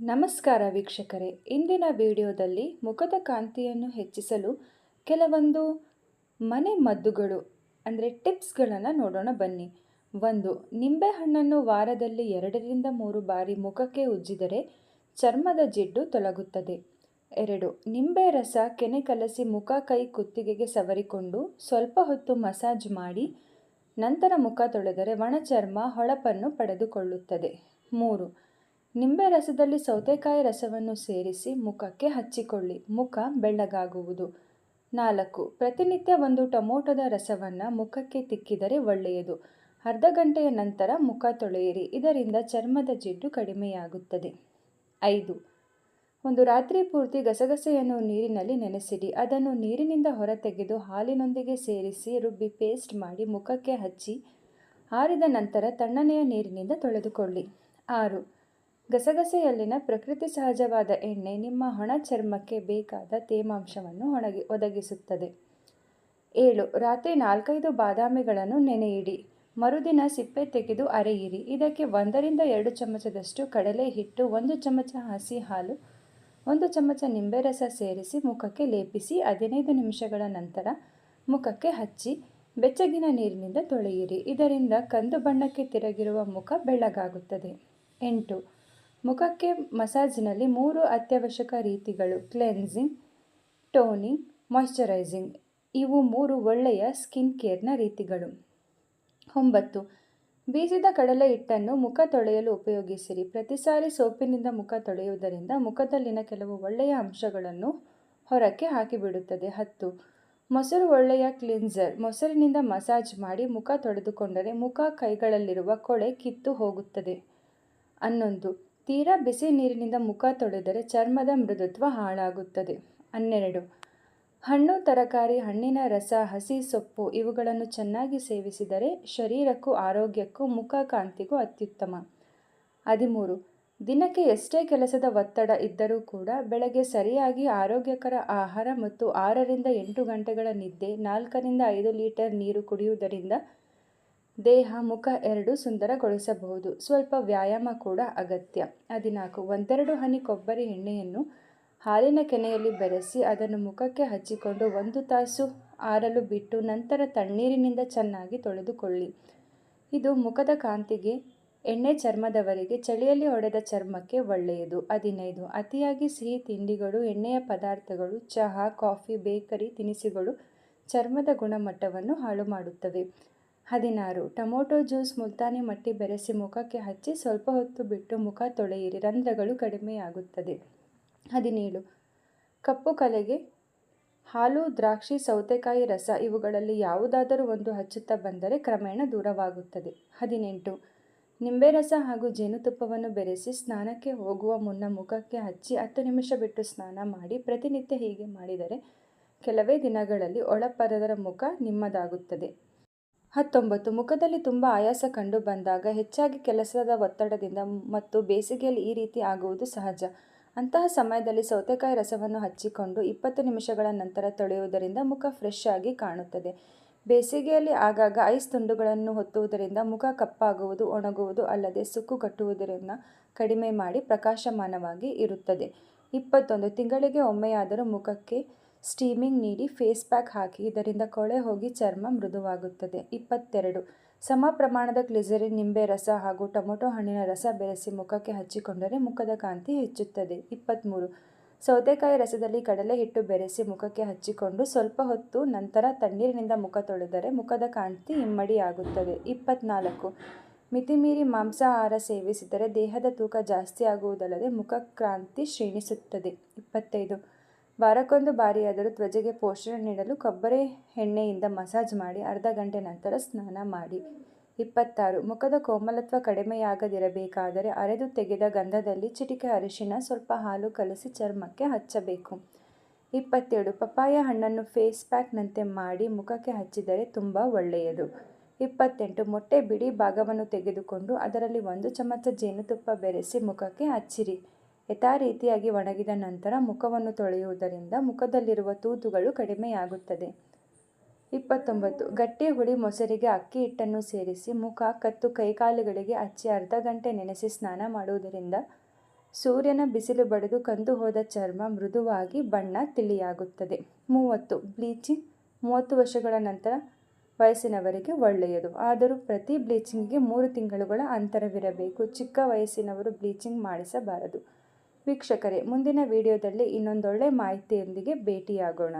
ನಮಸ್ಕಾರ ವೀಕ್ಷಕರೇ. ಇಂದಿನ ವಿಡಿಯೋದಲ್ಲಿ ಮುಖದ ಕಾಂತಿಯನ್ನು ಹೆಚ್ಚಿಸಲು ಕೆಲವೊಂದು ಮನೆ ಮದ್ದುಗಳು, ಅಂದರೆ ಟಿಪ್ಸ್ಗಳನ್ನು ನೋಡೋಣ ಬನ್ನಿ. ಒಂದು ನಿಂಬೆಹಣ್ಣನ್ನು ವಾರದಲ್ಲಿ ಎರಡರಿಂದ ಮೂರು ಬಾರಿ ಮುಖಕ್ಕೆ ಉಜ್ಜಿದರೆ ಚರ್ಮದ ಜಿಡ್ಡು ತೊಲಗುತ್ತದೆ. ಎರಡು, ನಿಂಬೆ ರಸ ಕೆನೆ ಕಲಸಿ ಮುಖ ಕೈ ಕುತ್ತಿಗೆಗೆ ಸವರಿಕೊಂಡು ಸ್ವಲ್ಪ ಹೊತ್ತು ಮಸಾಜ್ ಮಾಡಿ ನಂತರ ಮುಖ ತೊಳೆದರೆ ಒಣ ಚರ್ಮ, ಹೊಳಪನ್ನು ಪಡೆದುಕೊಳ್ಳುತ್ತದೆ. ಮೂರು ನಿಂಬೆ ರಸದಲ್ಲಿ ಸೌತೆಕಾಯಿ ರಸವನ್ನು ಸೇರಿಸಿ ಮುಖಕ್ಕೆ ಹಚ್ಚಿಕೊಳ್ಳಿ. ಮುಖ ಬೆಳ್ಳಗಾಗುವುದು. ನಾಲ್ಕು. ಪ್ರತಿನಿತ್ಯ ಒಂದು ಟೊಮೊಟೊದ ರಸವನ್ನು ಮುಖಕ್ಕೆ ತಿಕ್ಕಿದರೆ ಒಳ್ಳೆಯದು. ಅರ್ಧ ಗಂಟೆಯ ನಂತರ ಮುಖ ತೊಳೆಯಿರಿ. ಇದರಿಂದ ಚರ್ಮದ ಜಿಡ್ಡು ಕಡಿಮೆಯಾಗುತ್ತದೆ. ಐದು. ಒಂದು ರಾತ್ರಿ ಪೂರ್ತಿ ಗಸಗಸೆಯನ್ನು ನೀರಿನಲ್ಲಿ ನೆನೆಸಿಡಿ. ಅದನ್ನು ನೀರಿನಿಂದ ಹೊರತೆಗೆದು ಹಾಲಿನೊಂದಿಗೆ ಸೇರಿಸಿ ರುಬ್ಬಿ ಪೇಸ್ಟ್ ಮಾಡಿ ಮುಖಕ್ಕೆ ಹಚ್ಚಿ, ಆರಿದ ನಂತರ ತಣ್ಣನೆಯ ನೀರಿನಿಂದ ತೊಳೆದುಕೊಳ್ಳಿ. ಆರು. ಗಸಗಸೆಯಲ್ಲಿನ ಪ್ರಕೃತಿ ಸಹಜವಾದ ಎಣ್ಣೆ ನಿಮ್ಮ ಹೊಣ ಚರ್ಮಕ್ಕೆ ಬೇಕಾದ ತೇಮಾಂಶವನ್ನು ಒಣಗಿ ಒದಗಿಸುತ್ತದೆ. ಏಳು, ರಾತ್ರಿ ನಾಲ್ಕೈದು ಬಾದಾಮಿಗಳನ್ನು ನೆನೆಯಿಡಿ. ಮರುದಿನ ಸಿಪ್ಪೆ ತೆಗೆದು ಅರೆಯಿರಿ. ಇದಕ್ಕೆ ಒಂದರಿಂದ ಎರಡು ಚಮಚದಷ್ಟು ಕಡಲೆ ಹಿಟ್ಟು, ಒಂದು ಚಮಚ ಹಸಿ ಹಾಲು, ಒಂದು ಚಮಚ ನಿಂಬೆ ರಸ ಸೇರಿಸಿ ಮುಖಕ್ಕೆ ಲೇಪಿಸಿ, ಹದಿನೈದು ನಿಮಿಷಗಳ ನಂತರ ಮುಖಕ್ಕೆ ಹಚ್ಚಿ ಬೆಚ್ಚಗಿನ ನೀರಿನಿಂದ ತೊಳೆಯಿರಿ. ಇದರಿಂದ ಕಂದು ಬಣ್ಣಕ್ಕೆ ತಿರುಗಿರುವ ಮುಖ ಬೆಳ್ಳಗಾಗುತ್ತದೆ. ಎಂಟು ಮುಖಕ್ಕೆ ಮಸಾಜ್ನಲ್ಲಿ ಮೂರು ಅತ್ಯವಶ್ಯಕ ರೀತಿಗಳು, ಕ್ಲೆನ್ಸಿಂಗ್, ಟೋನಿಂಗ್ ಮಾಯಿಶ್ಚರೈಸಿಂಗ್ ಇವು ಮೂರು ಒಳ್ಳೆಯ ಸ್ಕಿನ್ ಕೇರ್ನ ರೀತಿಗಳು. ಒಂಬತ್ತು, ಬೀಸಿದ ಕಡಲೆ ಹಿಟ್ಟನ್ನು ಮುಖ ತೊಳೆಯಲು ಉಪಯೋಗಿಸಿರಿ. ಪ್ರತಿ ಸಾರಿ ಸೋಪಿನಿಂದ ಮುಖ ತೊಳೆಯುವುದರಿಂದ ಮುಖದಲ್ಲಿನ ಕೆಲವು ಒಳ್ಳೆಯ ಅಂಶಗಳನ್ನು ಹೊರಕ್ಕೆ ಹಾಕಿಬಿಡುತ್ತದೆ. ಹತ್ತು, ಮೊಸರು ಒಳ್ಳೆಯ ಕ್ಲಿನ್ಸರ್. ಮೊಸರಿನಿಂದ ಮಸಾಜ್ ಮಾಡಿ ಮುಖ ತೊಳೆದುಕೊಂಡರೆ ಮುಖ ಕೈಗಳಲ್ಲಿರುವ ಕೊಳೆ ಕಿತ್ತು ಹೋಗುತ್ತದೆ. ಹನ್ನೊಂದು ತೀರಾ ಬಿಸಿ ನೀರಿನಿಂದ ಮುಖ ತೊಳೆದರೆ ಚರ್ಮದ ಮೃದುತ್ವ ಹಾಳಾಗುತ್ತದೆ. ಹನ್ನೆರಡು. ಹಣ್ಣು, ತರಕಾರಿ, ಹಣ್ಣಿನ ರಸ, ಹಸಿ ಸೊಪ್ಪು ಇವುಗಳನ್ನು ಚೆನ್ನಾಗಿ ಸೇವಿಸಿದರೆ ಶರೀರಕ್ಕೂ ಆರೋಗ್ಯಕ್ಕೂ ಮುಖ ಕಾಂತಿಗೂ ಅತ್ಯುತ್ತಮ. ಹದಿಮೂರು. ದಿನಕ್ಕೆ ಎಷ್ಟೇ ಕೆಲಸದ ಒತ್ತಡ ಇದ್ದರೂ ಕೂಡ ಬೆಳಗ್ಗೆ ಸರಿಯಾಗಿ ಆರೋಗ್ಯಕರ ಆಹಾರ ಮತ್ತು ಆರರಿಂದ ಎಂಟು ಗಂಟೆಗಳ ನಿದ್ದೆ, ನಾಲ್ಕರಿಂದ ಐದು ಲೀಟರ್ ನೀರು ಕುಡಿಯುವುದರಿಂದ ದೇಹ, ಮುಖ ಎರಡು ಸುಂದರಗೊಳಿಸಬಹುದು. ಸ್ವಲ್ಪ ವ್ಯಾಯಾಮ ಕೂಡ ಅಗತ್ಯ. ಹದಿನಾಲ್ಕು. ಒಂದೆರಡು ಹನಿ ಕೊಬ್ಬರಿ ಎಣ್ಣೆಯನ್ನು ಹಾಲಿನ ಕೆನೆಯಲ್ಲಿ ಬೆರೆಸಿ ಅದನ್ನು ಮುಖಕ್ಕೆ ಹಚ್ಚಿಕೊಂಡು ಒಂದು ತಾಸು ಆರಲು ಬಿಟ್ಟು ನಂತರ ತಣ್ಣೀರಿನಿಂದ ಚೆನ್ನಾಗಿ ತೊಳೆದುಕೊಳ್ಳಿ. ಇದು ಮುಖದ ಕಾಂತಿಗೆ, ಎಣ್ಣೆ ಚರ್ಮದವರಿಗೆ ಚಳಿಯಲ್ಲಿ ಹೊಡೆದ ಚರ್ಮಕ್ಕೆ ಒಳ್ಳೆಯದು. ಹದಿನೈದು. ಅತಿಯಾಗಿ ಸಿಹಿ ತಿಂಡಿಗಳು, ಎಣ್ಣೆಯ ಪದಾರ್ಥಗಳು, ಚಹಾ, ಕಾಫಿ, ಬೇಕರಿ, ತಿನಿಸುಗಳು ಚರ್ಮದ ಗುಣಮಟ್ಟವನ್ನು ಹಾಳು ಮಾಡುತ್ತವೆ. ಹದಿನಾರು. ಟೊಮೊಟೊ ಜ್ಯೂಸ್ ಮುಲ್ತಾನಿ ಮಟ್ಟಿ ಬೆರೆಸಿ ಮುಖಕ್ಕೆ ಹಚ್ಚಿ ಸ್ವಲ್ಪ ಹೊತ್ತು ಬಿಟ್ಟು ಮುಖ ತೊಳೆಯಿರಿ. ರಂಧ್ರಗಳು ಕಡಿಮೆಯಾಗುತ್ತದೆ. ಹದಿನೇಳು. ಕಪ್ಪು ಕಲೆಗೆ ಹಾಲು, ದ್ರಾಕ್ಷಿ, ಸೌತೆಕಾಯಿ ರಸ ಇವುಗಳಲ್ಲಿ ಯಾವುದಾದರೂ ಒಂದು ಹಚ್ಚುತ್ತಾ ಬಂದರೆ ಕ್ರಮೇಣ ದೂರವಾಗುತ್ತದೆ. ಹದಿನೆಂಟು. ನಿಂಬೆ ರಸ ಹಾಗೂ ಜೇನುತುಪ್ಪವನ್ನು ಬೆರೆಸಿ ಸ್ನಾನಕ್ಕೆ ಹೋಗುವ ಮುನ್ನ ಮುಖಕ್ಕೆ ಹಚ್ಚಿ ಹತ್ತು ನಿಮಿಷ ಬಿಟ್ಟು ಸ್ನಾನ ಮಾಡಿ ಪ್ರತಿನಿತ್ಯ ಹೀಗೆ ಮಾಡಿದರೆ ಕೆಲವೇ ದಿನಗಳಲ್ಲಿ ಒಳಪರದರ ಮುಖ ನಿಮ್ಮದಾಗುತ್ತದೆ. ಹತ್ತೊಂಬತ್ತು, ಮುಖದಲ್ಲಿ ತುಂಬ ಆಯಾಸ ಕಂಡು ಬಂದಾಗ ಹೆಚ್ಚಾಗಿ ಕೆಲಸದ ಒತ್ತಡದಿಂದ ಮತ್ತು ಬೇಸಿಗೆಯಲ್ಲಿ ಈ ರೀತಿ ಆಗುವುದು ಸಹಜ. ಅಂತಹ ಸಮಯದಲ್ಲಿ ಸೌತೆಕಾಯಿ ರಸವನ್ನು ಹಚ್ಚಿಕೊಂಡು ಇಪ್ಪತ್ತು ನಿಮಿಷಗಳ ನಂತರ ತೊಳೆಯುವುದರಿಂದ ಮುಖ ಫ್ರೆಶ್ ಆಗಿ ಕಾಣುತ್ತದೆ. ಬೇಸಿಗೆಯಲ್ಲಿ ಆಗಾಗ ಐಸ್ ತುಂಡುಗಳನ್ನು ಹೊತ್ತುವುದರಿಂದ ಮುಖ ಕಪ್ಪಾಗುವುದು, ಒಣಗುವುದು ಅಲ್ಲದೆ ಸುಕ್ಕು ಕಟ್ಟುವುದರಿಂದ ಕಡಿಮೆ ಮಾಡಿ ಪ್ರಕಾಶಮಾನವಾಗಿ ಇರುತ್ತದೆ. ಇಪ್ಪತ್ತೊಂದು, ತಿಂಗಳಿಗೆ ಒಮ್ಮೆಯಾದರೂ ಮುಖಕ್ಕೆ ಸ್ಟೀಮಿಂಗ್ ನೀಡಿ ಫೇಸ್ ಪ್ಯಾಕ್ ಹಾಕಿ ಇದರಿಂದ ಕೊಳೆ ಹೋಗಿ ಚರ್ಮ ಮೃದುವಾಗುತ್ತದೆ. ಇಪ್ಪತ್ತೆರಡು. ಸಮ ಪ್ರಮಾಣದ ಗ್ಲಿಸರಿನ್, ನಿಂಬೆ ರಸ ಹಾಗೂ ಟೊಮೊಟೊ ಹಣ್ಣಿನ ರಸ ಬೆರೆಸಿ ಮುಖಕ್ಕೆ ಹಚ್ಚಿಕೊಂಡರೆ ಮುಖದ ಕಾಂತಿ ಹೆಚ್ಚುತ್ತದೆ. ಇಪ್ಪತ್ತ್ಮೂರು ಸೌತೆಕಾಯಿ ರಸದಲ್ಲಿ ಕಡಲೆ ಹಿಟ್ಟು ಬೆರೆಸಿ ಮುಖಕ್ಕೆ ಹಚ್ಚಿಕೊಂಡು ಸ್ವಲ್ಪ ಹೊತ್ತು ನಂತರ ತಣ್ಣೀರಿನಿಂದ ಮುಖ ತೊಳೆದರೆ ಮುಖದ ಕಾಂತಿ ಇಮ್ಮಡಿಯಾಗುತ್ತದೆ. ಇಪ್ಪತ್ನಾಲ್ಕು. ಮಿತಿಮೀರಿ ಮಾಂಸಾಹಾರ ಸೇವಿಸಿದರೆ ದೇಹದ ತೂಕ ಜಾಸ್ತಿ ಆಗುವುದಲ್ಲದೆ ಮುಖ ಕ್ರಾಂತಿ ಕ್ಷೀಣಿಸುತ್ತದೆ. ಇಪ್ಪತ್ತೈದು. ವಾರಕ್ಕೊಂದು ಬಾರಿಯಾದರೂ ತ್ವಚೆಗೆ ಪೋಷಣೆ ನೀಡಲು ಕೊಬ್ಬರಿ ಎಣ್ಣೆಯಿಂದ ಮಸಾಜ್ ಮಾಡಿ ಅರ್ಧ ಗಂಟೆ ನಂತರ ಸ್ನಾನ ಮಾಡಿ. ಇಪ್ಪತ್ತಾರು. ಮುಖದ ಕೋಮಲತ್ವ ಕಡಿಮೆಯಾಗದಿರಬೇಕಾದರೆ ಅರೆದು ತೆಗೆದ ಗಂಧದಲ್ಲಿ ಚಿಟಿಕೆ ಅರಿಶಿನ, ಸ್ವಲ್ಪ ಹಾಲು ಕಲಸಿ ಚರ್ಮಕ್ಕೆ ಹಚ್ಚಬೇಕು. ಇಪ್ಪತ್ತೇಳು. ಪಪ್ಪಾಯ ಹಣ್ಣನ್ನು ಫೇಸ್ ಪ್ಯಾಕ್ನಂತೆ ಮಾಡಿ ಮುಖಕ್ಕೆ ಹಚ್ಚಿದರೆ ತುಂಬ ಒಳ್ಳೆಯದು. ಇಪ್ಪತ್ತೆಂಟು. ಮೊಟ್ಟೆ ಬಿಡಿ ಭಾಗವನ್ನು ತೆಗೆದುಕೊಂಡು ಅದರಲ್ಲಿ ಒಂದು ಚಮಚ ಜೇನುತುಪ್ಪ ಬೆರೆಸಿ ಮುಖಕ್ಕೆ ಹಚ್ಚಿರಿ. ಯಥಾ ರೀತಿಯಾಗಿ ಒಣಗಿದ ನಂತರ ಮುಖವನ್ನು ತೊಳೆಯುವುದರಿಂದ ಮುಖದಲ್ಲಿರುವ ತೂತುಗಳು ಕಡಿಮೆಯಾಗುತ್ತದೆ. ಇಪ್ಪತ್ತೊಂಬತ್ತು. ಗಟ್ಟಿ ಹುಳಿ ಮೊಸರಿಗೆ ಅಕ್ಕಿ ಹಿಟ್ಟನ್ನು ಸೇರಿಸಿ ಮುಖ, ಕತ್ತು, ಕೈಕಾಲುಗಳಿಗೆ ಹಚ್ಚಿ ಅರ್ಧ ಗಂಟೆ ನೆನೆಸಿ ಸ್ನಾನ ಮಾಡುವುದರಿಂದ ಸೂರ್ಯನ ಬಿಸಿಲು ಬಡಿದು ಕಂದು ಹೋದ ಚರ್ಮ ಮೃದುವಾಗಿ ಬಣ್ಣ ತಿಳಿಯಾಗುತ್ತದೆ. ಮೂವತ್ತು. ಬ್ಲೀಚಿಂಗ್. ಮೂವತ್ತು ವರ್ಷಗಳ ನಂತರ ವಯಸ್ಸಿನವರಿಗೆ ಒಳ್ಳೆಯದು. ಆದರೂ ಪ್ರತಿ ಬ್ಲೀಚಿಂಗ್ಗೆ ಮೂರು ತಿಂಗಳುಗಳ ಅಂತರವಿರಬೇಕು. ಚಿಕ್ಕ ವಯಸ್ಸಿನವರು ಬ್ಲೀಚಿಂಗ್ ಮಾಡಿಸಬಾರದು. ವೀಕ್ಷಕರೇ ಮುಂದಿನ ವಿಡಿಯೋದಲ್ಲಿ ಇನ್ನೊಂದೊಳ್ಳೆ ಮಾಹಿತಿಯೊಂದಿಗೆ ಭೇಟಿಯಾಗೋಣ.